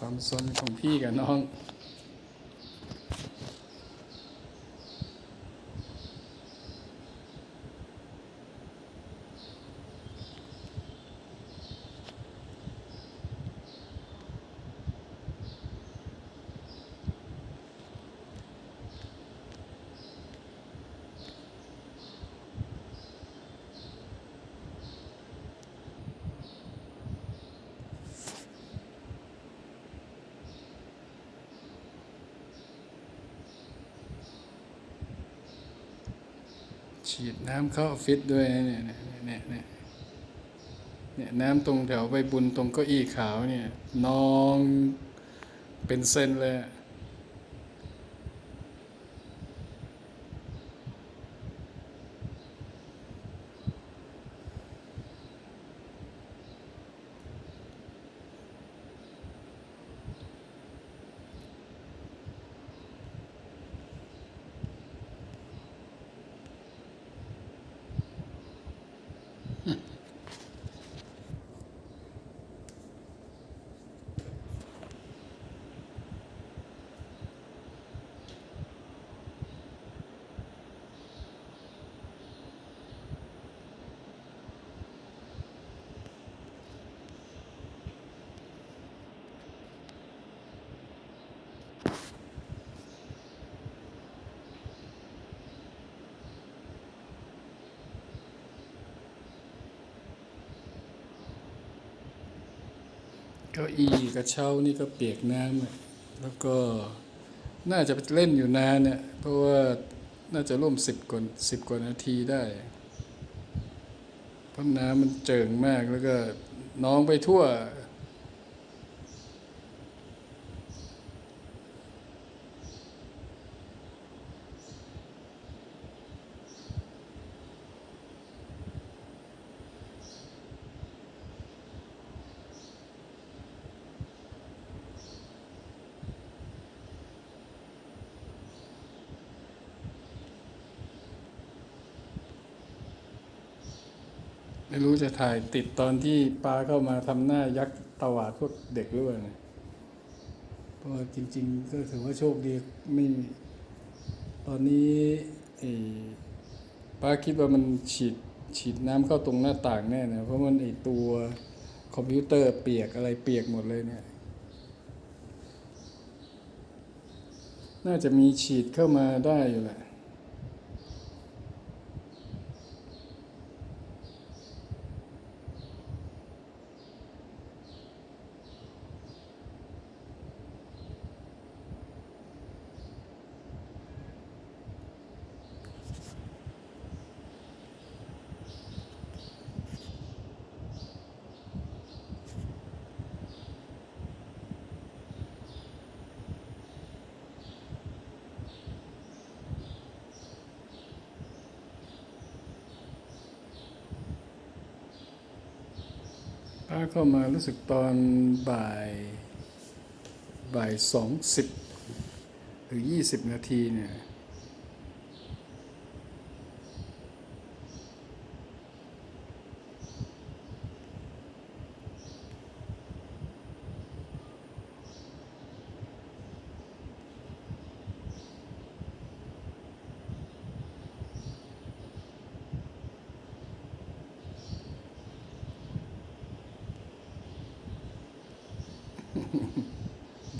ความสนของพี่กับน้อง ฉีดน้ำเข้าออฟฟิศด้วยนะเนี่ยเนี่ยเนี่ยเนี่ยเนี่ยน้ำตรงแถวใบบุญตรงเก้าอี้ขาวเนี่ยนองเป็นเส้นเลย ก้าอี้กระเช้านี่ก็เปียกน้ำแล้วก็น่าจะเล่นอยู่นานเนี่ยเพราะว่าน่าจะร่วมสิบกว่าสิบกว่านาทีได้เพราะน้ำมันเจิ่งมากแล้วก็น้องไปทั่ว ไม่รู้จะถ่ายติดตอนที่ปลาเข้ามาทำหน้ายักษ์ตวาดพวกเด็กหรือเปล่าเนี่ยเพราะจริง ๆ ก็ถือว่าโชคดีไม่ตอนนี้ไอ้ป้าคิดว่ามันฉีดฉีดน้ำเข้าตรงหน้าต่างแน่นะเพราะมันไอตัวคอมพิวเตอร์เปียกอะไรเปียกหมดเลยเนี่ยน่าจะมีฉีดเข้ามาได้อยู่แหละ ป้าเข้ามารู้สึกตอนบ่ายบ่ายสองสิบหรือยี่สิบนาทีเนี่ย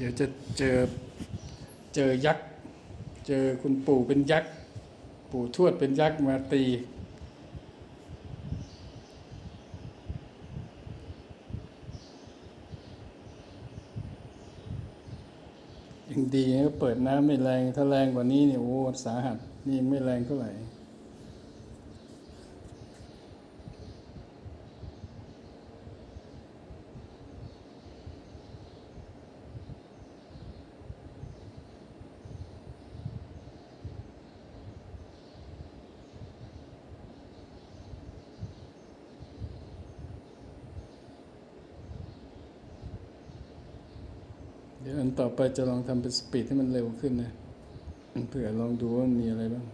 เดี๋ยวจะเจอเจอยักษ์ เจอคุณปู่เป็นยักษ์ ปู่ทวดเป็นยักษ์มาตี ยังดีนะเปิดน้ำไม่แรง ถ้าแรงกว่านี้เนี่ยโอ้สาหัส นี่ไม่แรงเท่าไหร่ เดี๋ยวอันต่อไปจะลองทำเป็นสปีดให้มันเร็วขึ้นนะเผื่อลองดูว่ามันมีอะไรบ้าง